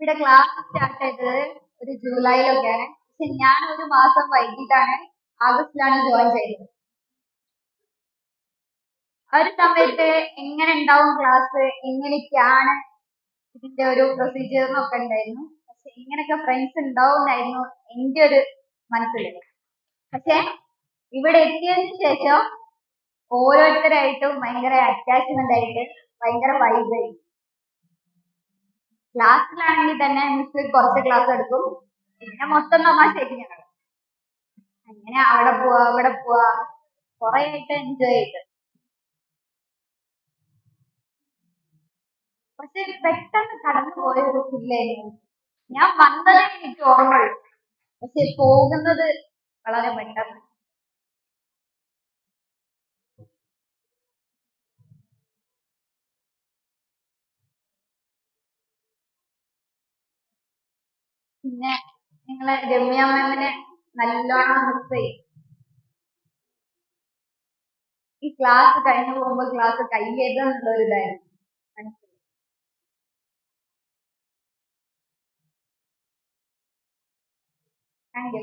ഇവിടെ class start ചെയ്തത് ഒരു ജൂലൈയിലൊക്കെയാണ് പക്ഷെ ഞാൻ ഒരു മാസം വൈകിട്ടാണ് ആഗസ്റ്റിലാണ് ജോയിൻ ചെയ്തത്. ആ ഒരു സമയത്ത് എങ്ങനെ ഉണ്ടാവും ക്ലാസ് എങ്ങനെയൊക്കെയാണ് ഇതിന്റെ ഒരു പ്രൊസീജിയർ എന്നൊക്കെ ഉണ്ടായിരുന്നു. പക്ഷെ ഇങ്ങനെയൊക്കെ ഫ്രണ്ട്സ് ഉണ്ടാവും എന്നായിരുന്നു എന്റെ ഒരു മനസ്സിൽ പക്ഷെ ഇവിടെ എത്തിയതിനു ശേഷം ഓരോരുത്തരായിട്ടും ഭയങ്കര അറ്റാച്ച്മെന്റ് ആയിട്ട് ഭയങ്കര വൈബായി ക്ലാസ്സിലാണെങ്കിൽ തന്നെ മിസ് കുറച്ച് ക്ലാസ് എടുക്കും. പിന്നെ മൊത്തം തമാശയായിട്ട് ഞങ്ങൾ അങ്ങനെ അവിടെ പോവാ ഇവിടെ പോവാ. കുറെ ആയിട്ട് എൻജോയ് ചെയ്ത്. പക്ഷെ പെട്ടെന്ന് കടന്നു പോയ ഒരു ഫീലായിരുന്നു ഞാൻ വന്നതേ എനിക്ക് ഓർമ്മയുള്ളൂ. പക്ഷെ പോകുന്നത് വളരെ പെട്ടെന്ന്. പിന്നെ നിങ്ങളെ രമ്യ മാമിനെ നല്ലോണം മിസ് ചെയ്യും. ഈ ക്ലാസ് കഴിഞ്ഞു പോകുമ്പോൾ ക്ലാസ് കയ്യേറുക എന്നുള്ള ഒരു ഇതായിരുന്നു താങ്ക് യു